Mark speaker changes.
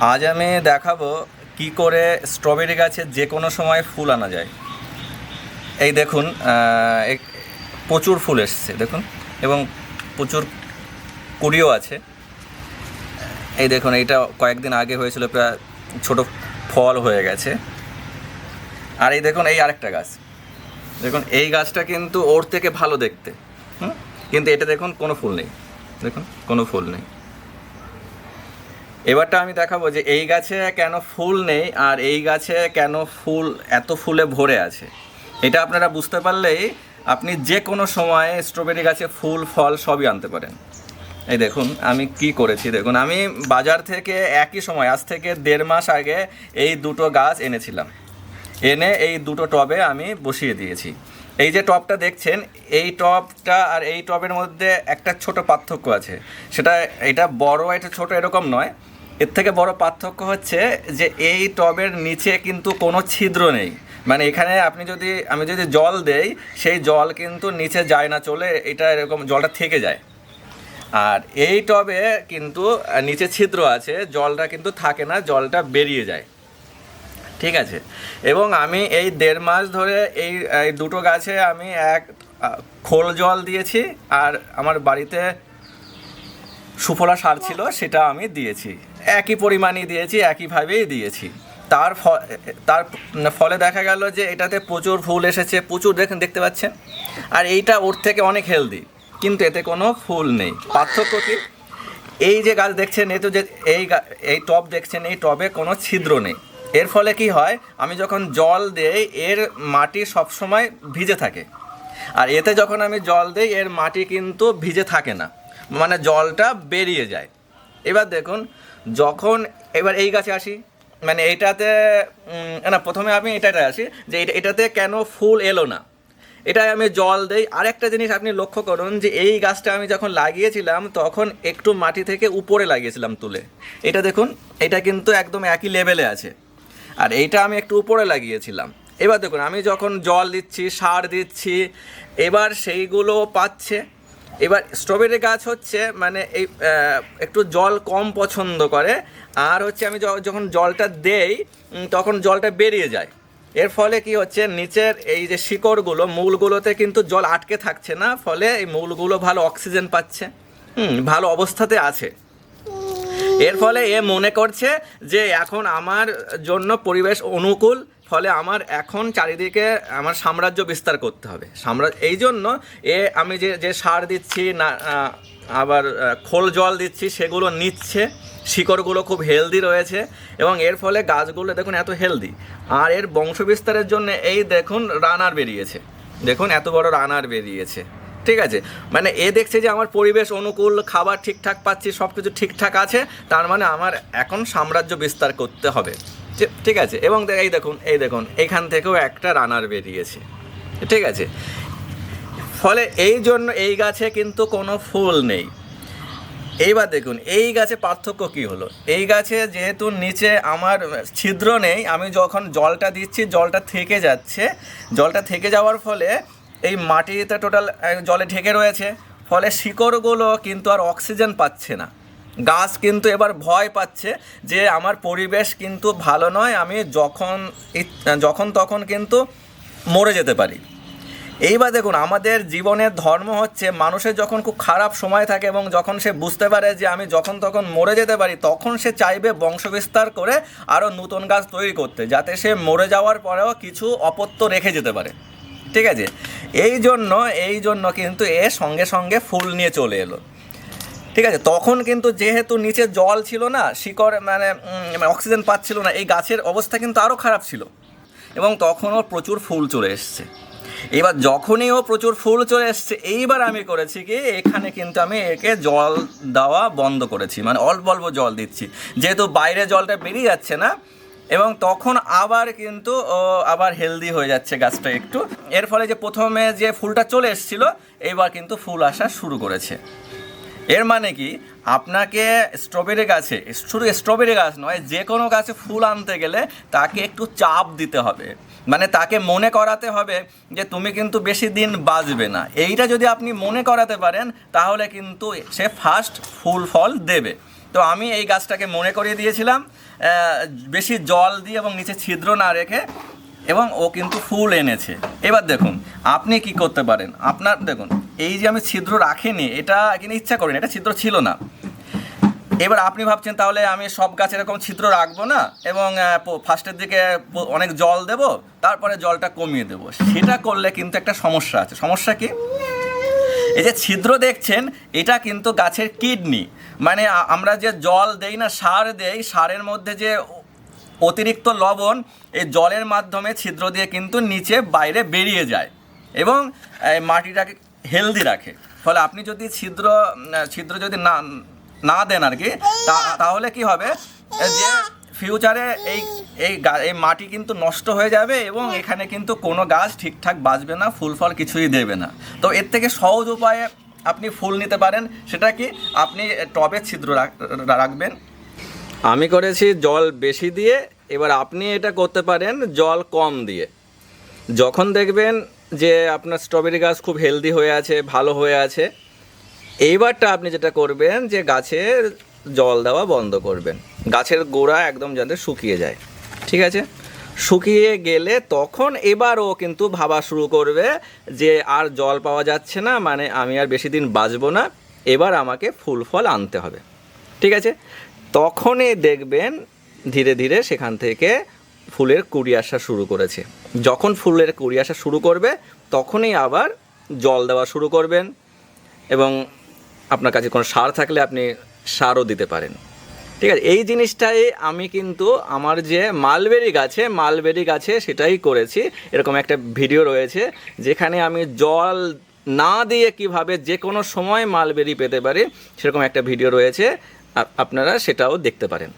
Speaker 1: আজ আমি দেখাবো কি করে স্ট্রবেরি গাছে যে কোনো সময় ফুল আনা যায়। এই দেখুন প্রচুর ফুল এসছে, দেখুন, এবং প্রচুর কুড়িও আছে। এই দেখুন, এইটা কয়েকদিন আগে হয়েছিল, প্রায় ছোট ফল হয়ে গেছে। আর এই দেখুন, এই আরেকটা গাছ। দেখুন, এই গাছটা কিন্তু ওর থেকে ভালো দেখতে। হুম? কিন্তু এটা দেখুন, কোনো ফুল নেই। দেখুন, কোনো ফুল নেই। এবারটা আমি দেখাবো যে এই গাছে কেন ফুল নেই আর এই গাছে কেন ফুল, এত ফুলে ভরে আছে। এটা আপনারা বুঝতে পারলেই আপনি যে কোনো সময়ে স্ট্রবেরি গাছে ফুল, ফল সবই আনতে পারেন। এই দেখুন, আমি কি করেছি? দেখুন, আমি বাজার থেকে একই সময়, আজ থেকে দেড় মাস আগে এই দুটো গাছ এনেছিলাম। এনে এই দুটো টবে আমি বসিয়ে দিয়েছি। এই যে টবটা দেখছেন, এই টবটা আর এই টবের মধ্যে একটা ছোট পার্থক্য আছে। সেটা, এটা বড়, এটা ছোট এরকম নয়। এর থেকে বড় পার্থক্য হচ্ছে যে এই টবের নিচে কিন্তু কোনো ছিদ্র নেই। মানে এখানে আপনি যদি, আমি যদি জল দেই, সেই জল কিন্তু নিচে যায় না, চলে এটা এরকম জলটা থেকে যায়। আর এই টবে কিন্তু নিচে ছিদ্র আছে, জলটা কিন্তু থাকে না, জলটা বেরিয়ে যায়। ঠিক আছে? এবং আমি এই দেড় মাস ধরে এই দুটো গাছে আমি এক খোল জল দিয়েছি, আর আমার বাড়িতে সুফলা সার ছিল, সেটা আমি দিয়েছি। একই পরিমাণই দিয়েছি, একইভাবেই দিয়েছি। তার তার ফলে দেখা গেল যে এটাতে প্রচুর ফুল এসেছে, প্রচুর দেখেন দেখতে পাচ্ছেন? আর এইটা ওর থেকে অনেক হেলদি কিন্তু এতে কোনো ফুল নেই। পার্থক্য কি? এই যে গাছ দেখছেন এ তো যে, এই এই টব দেখছেন, এই টবে কোনো ছিদ্র নেই। এর ফলে কি হয়? আমি যখন জল দেই, এর মাটি সবসময় ভিজে থাকে। আর এতে যখন আমি জল দিই, এর মাটি কিন্তু ভিজে থাকে না। মানে জলটা বেরিয়ে যায়। এবার দেখুন যখন এবার এই গাছে আসি মানে এইটাতে উম, না প্রথমে আমি এটাতে আসি যে এটা- এটাতে কেন ফুল এলো না? এটাই আমি জল দেই। আরেকটা জিনিস আপনি লক্ষ্য করুন যে এই গাছটা আমি যখন লাগিয়েছিলাম তখন একটু মাটি থেকে উপরে লাগিয়েছিলাম তুলে। এটা দেখুন এটা কিন্তু একদম একই লেভেলে আছে। আর এইটা আমি একটু উপরে লাগিয়েছিলাম। এবার দেখুন আমি যখন জল দিচ্ছি সার দিচ্ছি এবার সেইগুলো পাচ্ছে। এবার স্ট্রবেরি গাছ হচ্ছে মানে এই একটু জল কম পছন্দ করে, আর হচ্ছে আমি যখন জলটা দেই তখন জলটা বেরিয়ে যায়। এর ফলে কি হচ্ছে, নিচের এই যে শিকড়গুলো, মূলগুলোতে কিন্তু জল আটকে থাকছে না, ফলে এই মূলগুলো ভালো অক্সিজেন পাচ্ছে, হুম, ভালো অবস্থাতে আছে। এর ফলে এ মনে করছে যে এখন আমার জন্য পরিবেশ অনুকূল ফলে আমার এখন চারিদিকে আমার সাম্রাজ্য বিস্তার করতে হবে। সাম্রাজ্য এই জন্য এ আমি যে যে সার দিচ্ছি, না আবার খোল জল দিচ্ছি, সেগুলো নিচ্ছে। শিকড়গুলো খুব হেলদি রয়েছে এবং এর ফলে গাছগুলো দেখুন এত হেলদি আর এর বংশ বিস্তারের জন্য এই দেখুন রানার বেরিয়েছে। দেখুন এত বড় রানার বেরিয়েছে। ঠিক আছে? মানে এ দেখছে যে আমার পরিবেশ অনুকূল, খাবার ঠিকঠাক পাচ্ছি সব কিছু ঠিকঠাক আছে, তার মানে আমার এখন সাম্রাজ্য বিস্তার করতে হবে। ঠিক আছে। এবং এই দেখুন এই দেখুন, এখান থেকেও একটা রানার বেরিয়েছে। ঠিক আছে? ফলে এই জন্য এই গাছে কিন্তু কোনো ফুল নেই। এইবার দেখুন, এই গাছে পার্থক্য কি হলো? এই গাছে যেহেতু নিচে আমার ছিদ্র নেই, আমি যখন জলটা দিচ্ছি, জলটা থেকে যাচ্ছে। জলটা থেকে যাওয়ার ফলে এই মাটিতে টোটাল জলে ঢেকে রয়েছে। ফলে শিকড়গুলো কিন্তু আর অক্সিজেন পাচ্ছে না। গাছ কিন্তু এবার ভয় পাচ্ছে যে আমার পরিবেশ কিন্তু ভালো নয়, আমি যখন যখন তখন কিন্তু মরে যেতে পারি। এইবার দেখুন, আমাদের জীবনের ধর্ম হচ্ছে মানুষের যখন খুব খারাপ সময় থাকে এবং যখন সে বুঝতে পারে যে আমি যখন তখন মরে যেতে পারি, তখন সে চাইবে বংশবিস্তার করে আরও নতুন গাছ তৈরি করতে, যাতে সে মরে যাওয়ার পরেও কিছু অপত্য রেখে যেতে পারে। ঠিক আছে? এই জন্য এই জন্য কিন্তু এ সঙ্গে সঙ্গে ফুল নিয়ে চলে এলো। ঠিক আছে? তখন কিন্তু যেহেতু নিচে জল ছিল না, শিকড় মানে অক্সিজেন পাচ্ছিল না, এই গাছের অবস্থা কিন্তু আরও খারাপ ছিল। এবং তখন ওর প্রচুর ফুল চলে এসছে। এবার যখনই ও প্রচুর ফুল চলে এসছে, এইবার আমি করেছি কি, এখানে কিন্তু আমি একে জল দেওয়া বন্ধ করেছি মানে অল্প অল্প জল দিচ্ছি। যেহেতু বাইরে জলটা বেরিয়ে যাচ্ছে না, এবং তখন আবার কিন্তু আবার হেলদি হয়ে যাচ্ছে গাছটা একটু। এর ফলে যে প্রথমে যে ফুলটা চলে এসেছিল, এইবার কিন্তু ফুল আসা শুরু করেছে। এর মানে কি? আপনাকে স্ট্রবেরি গাছে, শুধু স্ট্রবেরি গাছ নয় যে কোনো গাছে ফুল আনতে গেলে তাকে একটু চাপ দিতে হবে। মানে তাকে মনে করাতে হবে যে তুমি কিন্তু বেশি দিন বাঁচবে না। এইটা যদি আপনি মনে করাতে পারেন, তাহলে কিন্তু সে ফার্স্ট ফুল ফল দেবে। তো আমি এই গাছটাকে মনে করিয়ে দিয়েছিলাম বেশি জল দিয়ে এবং নিচে ছিদ্র না রেখে, এবং ও কিন্তু ফুল এনেছে। এবার দেখুন, আপনি কি করতে পারেন? আপনার, দেখুন এই যে আমি ছিদ্র রাখিনি, এটা কিন্তু ইচ্ছা করিনি, এটা ছিদ্র ছিল না। এবার আপনি ভাবছেন, তাহলে আমি সব গাছে এরকম ছিদ্র রাখব না, এবং ফার্স্টের দিকে অনেক জল দেব, তারপরে জলটা কমিয়ে দেব। সেটা করলে কিন্তু একটা সমস্যা আছে। সমস্যা কি? এই যে ছিদ্র দেখছেন, এটা কিন্তু গাছের কিডনি। মানে আমরা যে জল দেই না, সার দেই, সারের মধ্যে যে অতিরিক্ত লবণ, এই জলের মাধ্যমে ছিদ্র দিয়ে কিন্তু নিচে, বাইরে বেরিয়ে যায়। এবং মাটিটাকে হেলদি রাখে। ফলে আপনি যদি ছিদ্র ছিদ্র যদি না না দেন আর কি তাহলে কি হবে? যে ফিউচারে এই এই এই মাটি কিন্তু নষ্ট হয়ে যাবে এবং এখানে কিন্তু কোনো গাছ ঠিকঠাক বাঁচবে না, ফুল ফল কিছুই দেবে না। তো এর থেকে সহজ উপায়ে আপনি ফুল নিতে পারেন, সেটা কি? আপনি টবে ছিদ্র রাখবেন। আমি করেছি জল বেশি দিয়ে, এবার আপনি এটা করতে পারেন জল কম দিয়ে। যখন দেখবেন যে আপনার স্ট্রবেরি গাছ খুব হেলদি হয়ে আছে, ভালো হয়ে আছে। এইবারটা আপনি যেটা করবেন যে গাছের জল দেওয়া বন্ধ করবেন। গাছের গোড়া একদম যাতে শুকিয়ে যায়। ঠিক আছে? শুকিয়ে গেলে তখন এবারও কিন্তু ভাবা শুরু করবে যে আর জল পাওয়া যাচ্ছে না মানে আমি আর বেশি দিন বাঁচবো না। এবার আমাকে ফুল ফল আনতে হবে। ঠিক আছে? তখনই দেখবেন ধীরে ধীরে সেখান থেকে ফুলের কুড়ি আসা শুরু করেছে। যখন ফুলের কুড়ি আসা শুরু করবে, তখনই আবার জল দেওয়া শুরু করবেন এবং আপনার কাছে কোনো সার থাকলে আপনি সারও দিতে পারেন। ঠিক আছে, এই জিনিসটাই আমি কিন্তু আমার যে মালবেরি গাছে মালবেরি গাছে সেটাই করেছি। এরকম একটা ভিডিও রয়েছে যেখানে আমি জল না দিয়ে কীভাবে যে কোনো সময় মালবেরি পেতে পারি, সেরকম একটা ভিডিও রয়েছে। আপনারা সেটাও দেখতে পারেন।